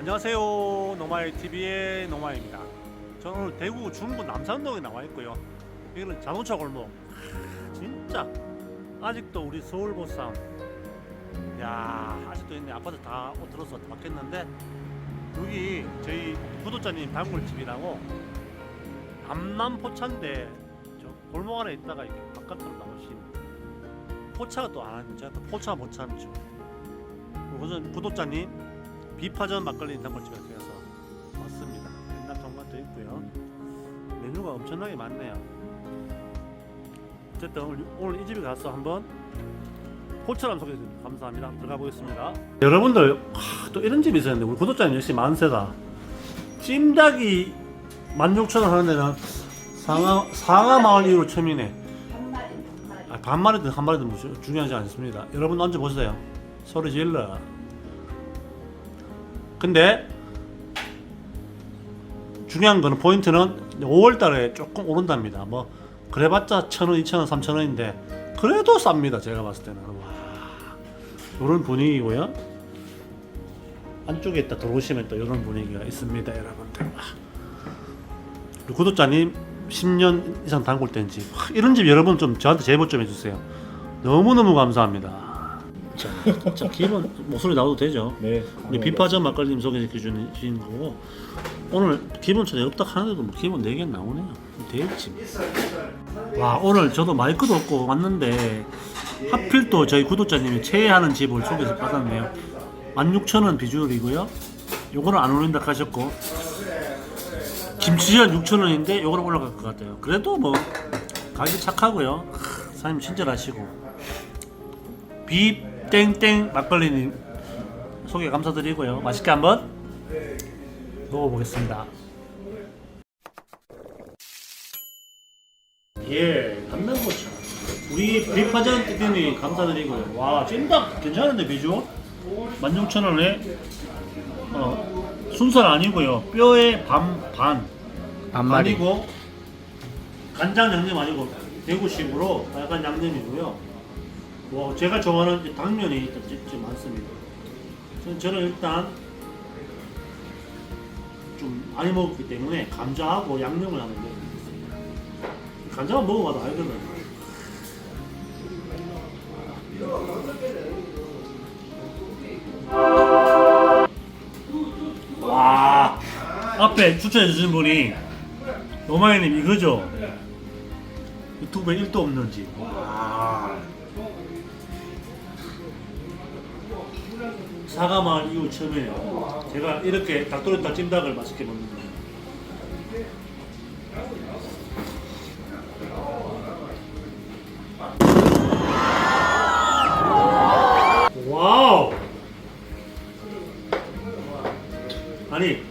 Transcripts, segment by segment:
안녕하세요. 노마이 TV의 노마입니다. 저는 오늘 대구 중구 남산동에 나와 있고요. 여기는 자동차 골목. 하, 진짜 아직도 우리 서울 보쌈. 야 아직도 있네. 아파트 다옷 들어서 바뀌었는데 여기 저희 구독자님 단골 집이라고 남남 포차인데 저 골목 안에 있다가 이렇게 바깥으로 나오신 포차가 또 안 하는 제가 또 포차 못 참죠. 우선 구독자님 비파전 막걸리 단골집에서 왔습니다. 옛날 통관도 있고요. 메뉴가 엄청나게 많네요. 어쨌든 오늘, 오늘 이 집에 가서 한번 포처럼 소개해드립니다. 감사합니다. 들어가 보겠습니다. 여러분들 하, 또 이런 집이 있었는데 우리 구독자님 역시 만세다. 찜닭이 16,000원 하는 데는 상하, 상하 마을 이후로 처음이네. 아, 반마리든 한 마리든 뭐 주- 중요하지 않습니다. 여러분 앉아 보세요. 소리 질러. 근데 중요한 거는 포인트는 5월 달에 조금 오른답니다. 뭐 그래봤자 천 원, 이천 원, 삼천 원인데 그래도 쌉니다. 제가 봤을 때는 와 이런 분위기고요. 안쪽에 있다 들어오시면 또 이런 분위기가 있습니다, 여러분들. 구독자님 10년 이상 단골 된 집. 와, 이런 집 여러분 좀 저한테 제보 좀 해주세요. 너무 너무 감사합니다. 자, 자 기본 목소리 나와도 되죠? 네. 우리 비파전 막걸리님 소개시켜 주신 거고. 오늘 기본 차례 없다 하는데도 뭐 기본 4개 나오네요. 대일집 와 오늘 저도 마이크도 없고 왔는데 하필 또 저희 구독자님이 최애하는 집을 소개서 받았네요. 16,000원 비주얼이고요. 요거는 안 올린다 하셨고. 김치전 6,000원인데 요거는 올라갈 것 같아요. 그래도 뭐 가격이 착하고요. 크, 사장님 친절하시고. 비 땡땡 막걸리님 소개 감사드리고요. 맛있게 한번 먹어보겠습니다. 예, 담면고추. 우리 비파전 대표님 감사드리고요. 와, 찜닭 괜찮은데 비주? 16,000원에 어, 순살 아니고요. 뼈의 반, 반. 반마리. 아니고 간장 양념 아니고 대구식으로 빨간 양념이고요. 와, 제가 좋아하는 이 당면이 좀, 좀- 좀 많습니다. 저는, 일단 좀 많이 먹었기 때문에 감자하고 양념을 하는데 감자만 먹어봐도 알거든. 와 앞에 추천해 주신 분이 노마이님 이거죠? 유튜브에 1도 없는 집. 와. 사과마을 이후 처음이에요. 제가 이렇게 닭도리탕 찜닭을 맛있게 먹는 거. 와우. 아니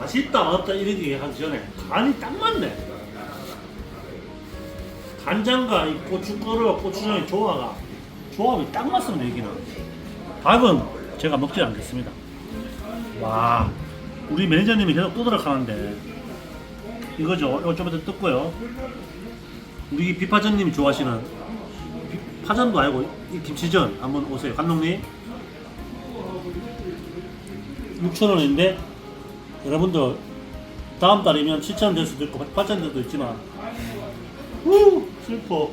맛있다 맛없다 이렇게 하기 전에 간이 딱 맞네. 간장과 이 고춧가루와 고추장의 조화가 조합이 딱 맞습니다 여기는. 밥은 제가 먹지 않겠습니다. 와, 우리 매니저님이 계속 뜨도록 하는데 이거죠. 이거 좀 이따 뜯고요. 우리 비파전님이 좋아하시는 비- 파전도 아니고 이 김치전 한번 오세요. 감독님. 6,000원인데 여러분들 다음 달이면 7,000원 될 수도 있고 8,000원 도 있지만 후 슬퍼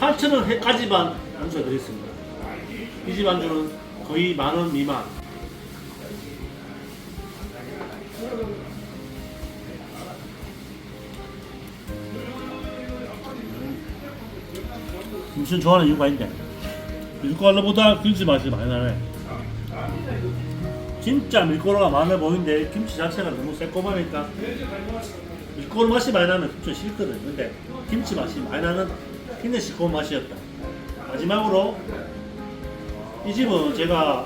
8,000원까지만 안주해드리겠습니다. 이 집 안주는 거의 만 원 미만. 무슨 좋아하는 이유가 있는데 밀가루보다 김치 맛이 많이 나네. 진짜 밀가루가 많아 보이는데 김치 자체가 너무 새콤하니까 밀가루 맛이 많이 나면 김치 싫거든. 근데 김치 맛이 많이 나는 굉장히 시꺼먼 맛이었다. 마지막으로 이 집은 제가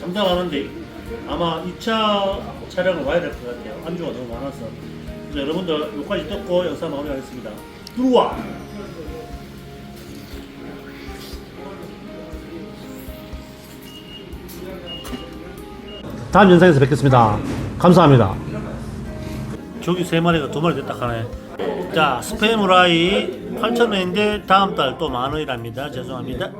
장담하는데 아마 2차 촬영을 와야 될 것 같아요. 안주가 너무 많아서. 그래서 여러분들 여기까지 뜯고 영상 마무리하겠습니다. 들어와! 다음 영상에서 뵙겠습니다. 감사합니다. 저기 세 마리가 두 마리 됐다 하네. 자, 스페인 후라이 8,000원인데 다음 달 또 만 원이랍니다. 죄송합니다.